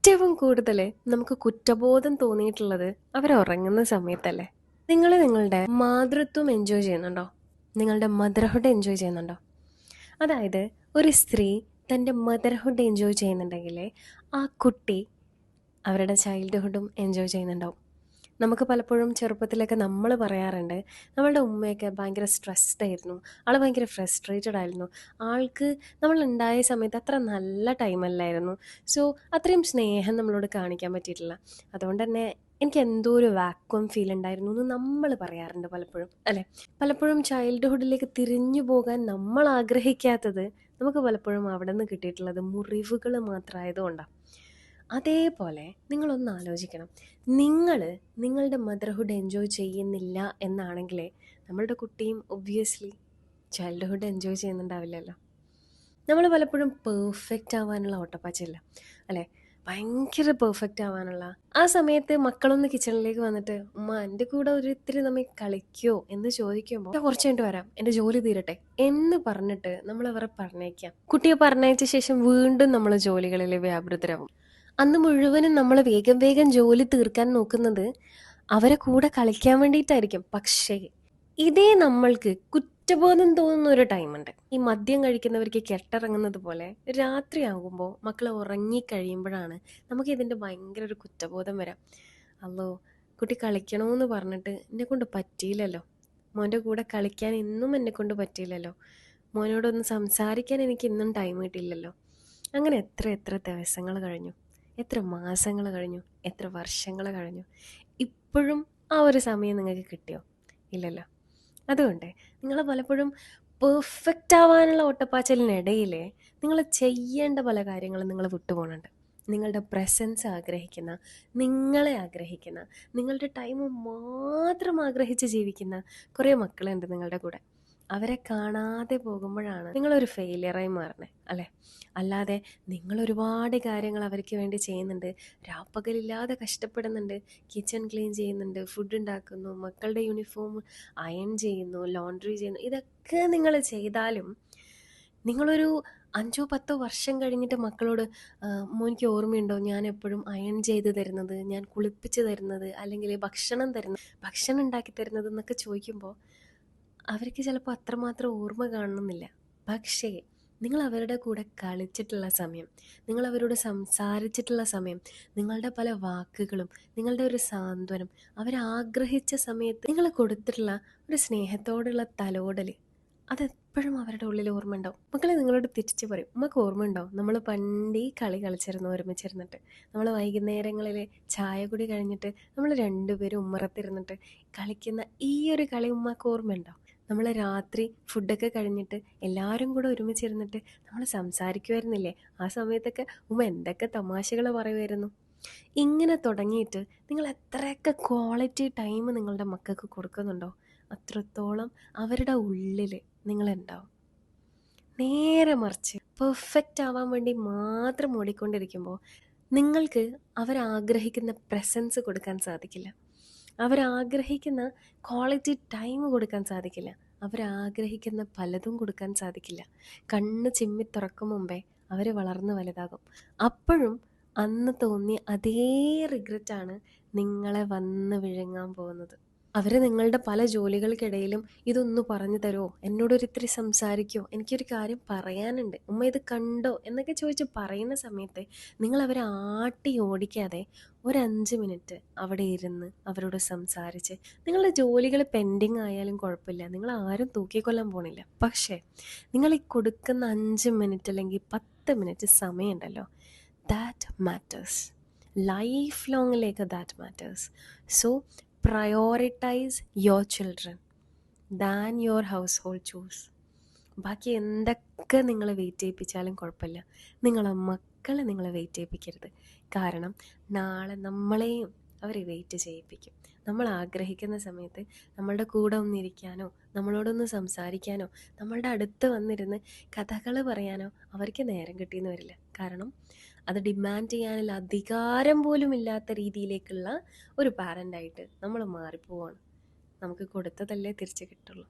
ഏറ്റവും കൂടുതൽ നമുക്ക് കുറ്റബോധം തോന്നിയിട്ടുള്ളത് അവരുറങ്ങുന്ന സമയത്തല്ലേ? നിങ്ങൾ നിങ്ങളുടെ മാതൃത്വം എൻജോയ് ചെയ്യുന്നുണ്ടോ? നിങ്ങളുടെ മദർഹുഡ് എൻജോയ് ചെയ്യുന്നുണ്ടോ? അതായത് ഒരു സ്ത്രീ തന്റെ മദർഹുഡ് എൻജോയ് ചെയ്യുന്നുണ്ടെങ്കിൽ ആ കുട്ടി അവരുടെ ചൈൽഡ്ഹുഡും എൻജോയ് ചെയ്യുന്നുണ്ടാവും. നമുക്ക് പലപ്പോഴും ചെറുപ്പത്തിലൊക്കെ നമ്മൾ പറയാറുണ്ട് നമ്മളുടെ ഉമ്മയൊക്കെ ഭയങ്കര സ്ട്രെസ്ഡ് ആയിരുന്നു. ആൾ ഭയങ്കര ഫ്രസ്ട്രേറ്റഡ് ആയിരുന്നു. ആൾക്ക് നമ്മൾ ഉണ്ടായ സമയത്ത് അത്ര നല്ല ടൈമല്ലായിരുന്നു സോ അത്രയും സ്നേഹം നമ്മളോട് കാണിക്കാൻ പറ്റിയിട്ടില്ല. അതുകൊണ്ട് തന്നെ എനിക്ക് എന്തോ ഒരു വാക്വം ഫീൽ ഉണ്ടായിരുന്നു എന്ന് നമ്മൾ പറയാറുണ്ട് പലപ്പോഴും. അല്ലേ? പലപ്പോഴും ചൈൽഡ്ഹുഡിലേക്ക് തിരിഞ്ഞു പോകാൻ നമ്മൾ ആഗ്രഹിക്കാത്തത് നമുക്ക് പലപ്പോഴും അവിടെ നിന്ന് കിട്ടിയിട്ടുള്ളത് മുറിവുകൾ മാത്രമായതുകൊണ്ടാണ് അതേപോലെ നിങ്ങളൊന്ന് ആലോചിക്കണം. നിങ്ങൾ നിങ്ങളുടെ മദർഹുഡ് എൻജോയ് ചെയ്യുന്നില്ല എന്നാണെങ്കിലേ നമ്മളുടെ കുട്ടിയും ഒബ്വിയസ്ലി ചൈൽഡ്ഹുഡ് എൻജോയ് ചെയ്യുന്നുണ്ടാവില്ലല്ലോ. നമ്മൾ പലപ്പോഴും പെർഫെക്റ്റ് ആവാനുള്ള ഓട്ടപ്പാച്ചല്ല അല്ലേ? ഭയങ്കര പെർഫെക്റ്റ് ആവാനുള്ള. ആ സമയത്ത് മക്കളൊന്ന് കിച്ചണിലേക്ക് വന്നിട്ട് ഉമ്മ എന്റെ കൂടെ ഒരു ഇത്തിരി നമ്മെ കളിക്കോ? എന്ന് ചോദിക്കുമ്പോൾ "ഞാൻ കുറച്ച് കഴിഞ്ഞിട്ട് വരാം. എന്റെ ജോലി തീരട്ടെ. എന്ന് പറഞ്ഞിട്ട് നമ്മൾ അവരെ പറഞ്ഞേക്കാം കുട്ടിയെ പറഞ്ഞയച്ച ശേഷം വീണ്ടും നമ്മൾ ജോലികളിൽ വ്യാപൃതരാകും അന്ന് മുഴുവനും നമ്മൾ വേഗം വേഗം ജോലി തീർക്കാൻ നോക്കുന്നത് അവരെ കൂടെ കളിക്കാൻ വേണ്ടിയിട്ടായിരിക്കും. പക്ഷേ ഇതേ നമ്മൾക്ക് കുറ്റബോധം തോന്നുന്ന ഒരു ടൈമുണ്ട്. ഈ മദ്യം കഴിക്കുന്നവർക്ക് കെട്ടിറങ്ങുന്നത് പോലെ രാത്രിയാകുമ്പോൾ മക്കൾ ഉറങ്ങിക്കഴിയുമ്പോഴാണ് നമുക്ക് ഇതിന്റെ ഭയങ്കര ഒരു കുറ്റബോധം വരാം. അല്ലോ കുട്ടി കളിക്കണമെന്ന് പറഞ്ഞിട്ട് എന്നെ കൊണ്ട് പറ്റിയില്ലല്ലോ. മോന്റെ കൂടെ കളിക്കാൻ ഇന്നും എന്നെ കൊണ്ട് പറ്റിയില്ലല്ലോ. മോനോടൊന്ന് സംസാരിക്കാൻ എനിക്ക് ഇന്നും ടൈം കിട്ടിയില്ലല്ലോ. അങ്ങനെ എത്ര എത്ര ദിവസങ്ങൾ കഴിഞ്ഞു. എത്ര മാസങ്ങൾ കഴിഞ്ഞു? എത്ര വർഷങ്ങൾ കഴിഞ്ഞു? ഇപ്പോഴും ആ ഒരു സമയം നിങ്ങൾക്ക് കിട്ടിയോ? ഇല്ലല്ലോ. അതുകൊണ്ട് നിങ്ങൾ പലപ്പോഴും പെർഫെക്റ്റ് ആവാനുള്ള ഓട്ടപ്പാച്ചലിനിടയിൽ നിങ്ങൾ ചെയ്യേണ്ട പല കാര്യങ്ങളും നിങ്ങൾ വിട്ടുപോകുന്നുണ്ട് നിങ്ങളുടെ പ്രസൻസ് ആഗ്രഹിക്കുന്ന നിങ്ങളെ ആഗ്രഹിക്കുന്ന നിങ്ങളുടെ ടൈം മാത്രം ആഗ്രഹിച്ച് ജീവിക്കുന്ന കുറേ മക്കളുണ്ട് നിങ്ങളുടെ കൂടെ. അവരെ കാണാതെ പോകുമ്പോഴാണ് നിങ്ങളൊരു ഫെയിലിയറായി മാറണേ അല്ലേ? അല്ലാതെ നിങ്ങൾ ഒരുപാട് കാര്യങ്ങൾ അവർക്ക് വേണ്ടി ചെയ്യുന്നുണ്ട്. രാപ്പകലില്ലാതെ കഷ്ടപ്പെടുന്നുണ്ട്. കിച്ചൺ ക്ലീൻ ചെയ്യുന്നുണ്ട്. ഫുഡ് ഉണ്ടാക്കുന്നു. മക്കളുടെ യൂണിഫോം അയൺ ചെയ്യുന്നു. ലോണ്ട്രി ചെയ്യുന്നു. ഇതൊക്കെ നിങ്ങൾ ചെയ്താലും നിങ്ങളൊരു അഞ്ചോ പത്തോ വർഷം കഴിഞ്ഞിട്ട് മക്കളോട് "ആ, മോനിക്ക് ഓർമ്മയുണ്ടോ? ഞാൻ എപ്പോഴും അയൺ ചെയ്ത് തരുന്നത് ഞാൻ കുളിപ്പിച്ച് തരുന്നത് അല്ലെങ്കിൽ ഭക്ഷണം തരുന്നത് ഭക്ഷണം ഉണ്ടാക്കി തരുന്നത് എന്നൊക്കെ ചോദിക്കുമ്പോൾ അവർക്ക് ചിലപ്പോൾ അത്രമാത്രം ഓർമ്മ കാണണമെന്നില്ല. പക്ഷേ നിങ്ങൾ അവരുടെ കൂടെ കളിച്ചിട്ടുള്ള സമയം നിങ്ങൾ അവരോട് സംസാരിച്ചിട്ടുള്ള സമയം നിങ്ങളുടെ പല വാക്കുകളും നിങ്ങളുടെ ഒരു സാന്ത്വനം അവരാഗ്രഹിച്ച സമയത്ത് നിങ്ങൾ കൊടുത്തിട്ടുള്ള ഒരു സ്നേഹത്തോടുള്ള തലോടൽ അതെപ്പോഴും അവരുടെ ഉള്ളിൽ ഓർമ്മ ഉണ്ടാവും. മക്കളെ നിങ്ങളോട് തിരിച്ചു പറയും ഉമ്മക്ക് ഓർമ്മ ഉണ്ടാവും നമ്മൾ പണ്ട് ഈ കളി കളിച്ചിരുന്നു ഒരുമിച്ചിരുന്നിട്ട്. നമ്മൾ വൈകുന്നേരങ്ങളിൽ ചായ കുടി കഴിഞ്ഞിട്ട് നമ്മൾ രണ്ടുപേരും ഉമ്മറത്തിരുന്നിട്ട് കളിക്കുന്ന ഈ ഒരു കളി ഉമ്മക്ക് ഓർമ്മയുണ്ടോ നമ്മൾ രാത്രി ഫുഡൊക്കെ കഴിഞ്ഞിട്ട് എല്ലാവരും കൂടെ ഒരുമിച്ചിരുന്നിട്ട് നമ്മൾ സംസാരിക്കുമായിരുന്നില്ലേ ആ സമയത്തൊക്കെ ഉമ്മ എന്തൊക്കെ തമാശകൾ പറയുമായിരുന്നു ഇങ്ങനെ തുടങ്ങിയിട്ട് നിങ്ങൾ എത്രയൊക്കെ ക്വാളിറ്റി ടൈം നിങ്ങളുടെ മക്കൾക്ക് കൊടുക്കുന്നുണ്ടോ? അത്രത്തോളം അവരുടെ ഉള്ളിൽ നിങ്ങളുണ്ടാവും. നേരെ മറിച്ച് പെർഫെക്റ്റ് ആവാൻ വേണ്ടി മാത്രം ഓടിക്കൊണ്ടിരിക്കുമ്പോൾ നിങ്ങൾക്ക് അവരാഗ്രഹിക്കുന്ന പ്രസൻസ് കൊടുക്കാൻ സാധിക്കില്ല. അവരാഗ്രഹിക്കുന്ന ക്വാളിറ്റി ടൈം കൊടുക്കാൻ സാധിക്കില്ല. അവരാഗ്രഹിക്കുന്ന പലതും കൊടുക്കാൻ സാധിക്കില്ല. കണ്ണ് ചിമ്മി തുറക്കും മുമ്പേ അവർ വളർന്ന് വലുതാകും. അപ്പോഴും അന്ന് തോന്നിയ അതേ റിഗ്രറ്റാണ് നിങ്ങളെ വന്ന് വിഴുങ്ങാൻ പോകുന്നത്. അവർ നിങ്ങളുടെ പല ജോലികൾക്കിടയിലും ഇതൊന്ന് പറഞ്ഞു തരുമോ എന്നോടൊരിത്തിരി സംസാരിക്കുമോ എനിക്കൊരു കാര്യം പറയാനുണ്ട്. ഉമ്മ ഇത് കണ്ടോ? എന്നൊക്കെ ചോദിച്ച് പറയുന്ന സമയത്ത് നിങ്ങൾ അവരെ ആട്ടി ഓടിക്കാതെ ഒരഞ്ച് മിനിറ്റ് അവിടെ ഇരുന്ന് അവരോട് സംസാരിച്ച് നിങ്ങളുടെ ജോലികൾ പെൻഡിങ് ആയാലും കുഴപ്പമില്ല. നിങ്ങൾ ആരും തൂക്കിക്കൊല്ലാൻ പോണില്ല. പക്ഷേ നിങ്ങൾ ഈ കൊടുക്കുന്ന അഞ്ച് മിനിറ്റ് അല്ലെങ്കിൽ പത്ത് മിനിറ്റ് സമയമുണ്ടല്ലോ. That matters life ലോങ്ങിലേക്ക് that matters so prioritize your children than your household choose ബാക്കി എന്തൊക്കെ നിങ്ങൾ വെയിറ്റ് ചെയ്യിപ്പിച്ചാലും കുഴപ്പമില്ല. നിങ്ങളെ മക്കളെ നിങ്ങൾ വെയിറ്റ് ചെയ്യിപ്പിക്കരുത്. കാരണം നാളെ നമ്മളെയും അവർ വെയിറ്റ് ചെയ്യിപ്പിക്കും. നമ്മൾ ആഗ്രഹിക്കുന്ന സമയത്ത് നമ്മളുടെ കൂടെ ഒന്നിരിക്കാനോ നമ്മളോടൊന്ന് സംസാരിക്കാനോ നമ്മളുടെ അടുത്ത് വന്നിരുന്ന് കഥകൾ പറയാനോ അവർക്ക് നേരം കിട്ടിയെന്ന് വരില്ല. കാരണം അത് ഡിമാൻഡ് ചെയ്യാനുള്ള അധികാരം പോലും ഇല്ലാത്ത രീതിയിലേക്കുള്ള ഒരു പാരന്റായിട്ട് നമ്മൾ മാറിപ്പോവാണ്. നമുക്ക് കൊടുത്തതല്ലേ തിരിച്ച് കിട്ടുള്ളൂ.